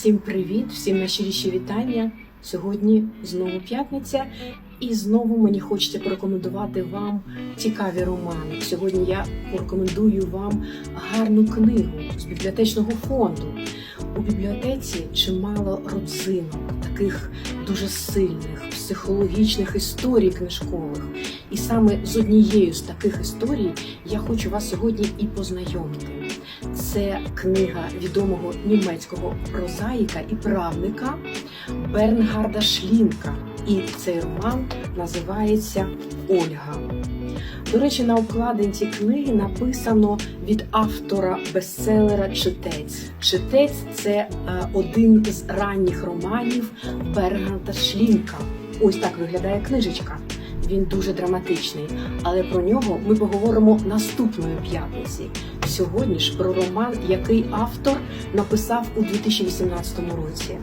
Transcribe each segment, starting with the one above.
Всім привіт, всім найщиріші вітання. Сьогодні знову п'ятниця, і знову мені хочеться порекомендувати вам цікаві романи. Сьогодні я порекомендую вам гарну книгу з бібліотечного фонду. У бібліотеці чимало родзинок, таких дуже сильних, психологічних історій книжкових. І саме з однією з таких історій я хочу вас сьогодні і познайомити. Це книга відомого німецького прозаїка і правника Бернгарда Шлінка. І цей роман називається Ольга. До речі, на обкладинці книги написано від автора бестселера Читець. Читець це е, один з ранніх романів Бернгарда Шлінка. Ось так виглядає книжечка. Він дуже драматичний, але про нього ми поговоримо наступної п'ятниці. Сьогодні ж про роман, який автор написав у 2018 році.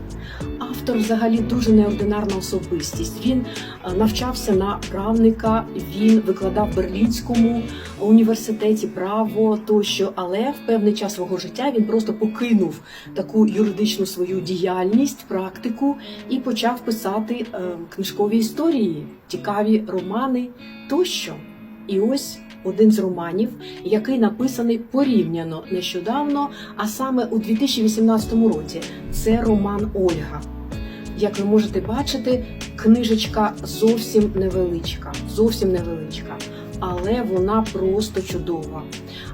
Автор взагалі дуже неординарна особистість. Він е, навчався на правника, він викладав в Берлінському університеті право тощо, але в певний час свого життя він просто покинув таку юридичну свою діяльність, практику і почав писати е, книжкові історії, цікаві романи тощо. І ось один з романів, який написаний порівняно нещодавно, а саме у 2018 році. Це роман Ольга. Як ви можете бачити, книжечка зовсім невеличка, зовсім невеличка, але вона просто чудова.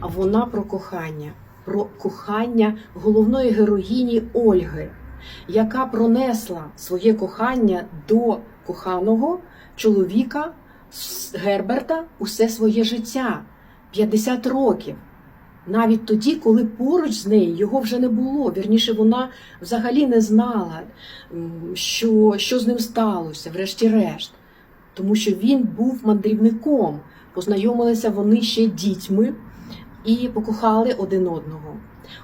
Вона про кохання, про кохання головної героїні Ольги, яка пронесла своє кохання до коханого чоловіка Герберта усе своє життя 50 років. Навіть тоді, коли поруч з нею його вже не було. Вірніше, вона взагалі не знала, що, що з ним сталося, врешті-решт. Тому що він був мандрівником. Познайомилися вони ще дітьми і покохали один одного.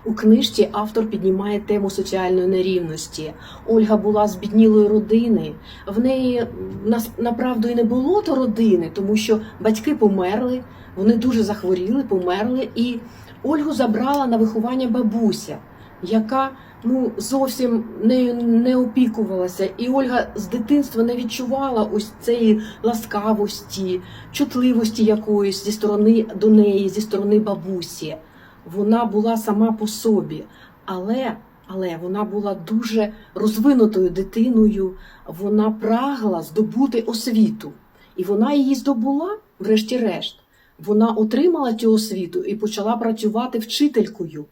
У книжці автор піднімає тему соціальної нерівності. Ольга була з біднілої родини. В неї направду і не було то родини, тому що батьки померли, вони дуже захворіли, померли, і Ольгу забрала на виховання бабуся, яка ну зовсім нею не опікувалася. І Ольга з дитинства не відчувала ось цієї ласкавості, чутливості якоїсь зі сторони до неї, зі сторони бабусі. Вона була сама по собі, але, але вона була дуже розвинутою дитиною. Вона прагла здобути освіту, і вона її здобула, врешті-решт. Вона отримала цю освіту і почала працювати вчителькою.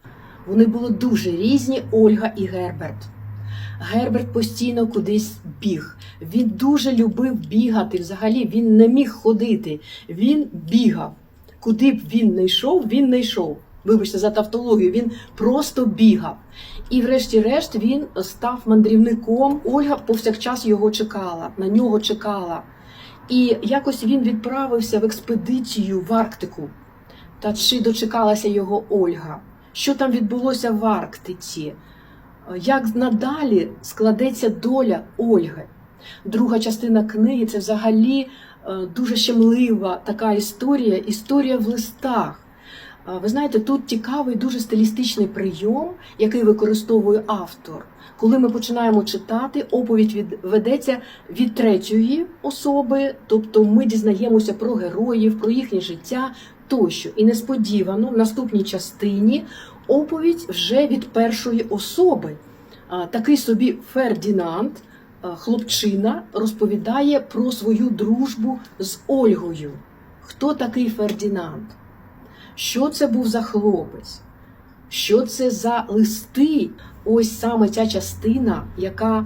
Вони були дуже різні, Ольга і Герберт. Герберт постійно кудись біг. Він дуже любив бігати. Взагалі він не міг ходити. Він бігав. Куди б він не йшов, він не йшов. Вибачте за тавтологію, він просто бігав. І, врешті-решт, він став мандрівником. Ольга повсякчас його чекала, на нього чекала. І якось він відправився в експедицію в Арктику. Та чи дочекалася його Ольга? Що там відбулося в Арктиці? Як надалі складеться доля Ольги? Друга частина книги це взагалі е, дуже щемлива така історія, історія в листах. Е, Ви знаєте, тут цікавий дуже стилістичний прийом, який використовує автор. Коли ми починаємо читати, оповідь від, ведеться від третьої особи, тобто ми дізнаємося про героїв, про їхнє життя тощо. І несподівано в наступній частині оповідь вже від першої особи. Такий собі Фердінанд, хлопчина, розповідає про свою дружбу з Ольгою. Хто такий Фердінанд? Що це був за хлопець? Що це за листи? Ось саме ця частина, яка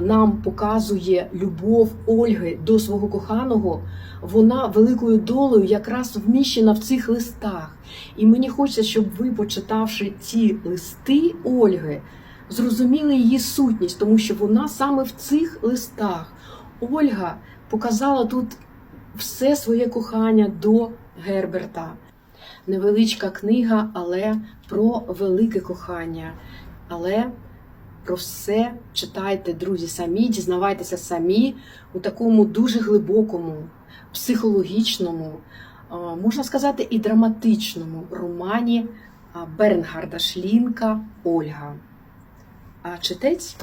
нам показує любов Ольги до свого коханого, вона великою долею якраз вміщена в цих листах. І мені хочеться, щоб ви, почитавши ці листи Ольги, зрозуміли її сутність, тому що вона саме в цих листах Ольга показала тут все своє кохання до Герберта. Невеличка книга, але про велике кохання. Але про все читайте, друзі, самі, дізнавайтеся самі у такому дуже глибокому, психологічному, можна сказати, і драматичному романі Бернгарда Шлінка Ольга. а читець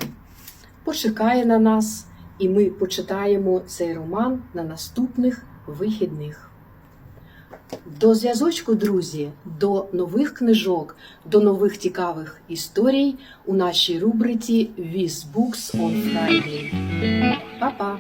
почекає на нас, і ми почитаємо цей роман на наступних вихідних. До зв'язочку, друзі, до нових книжок, до нових цікавих історій у нашій рубриці With Books on Friday. Па-па!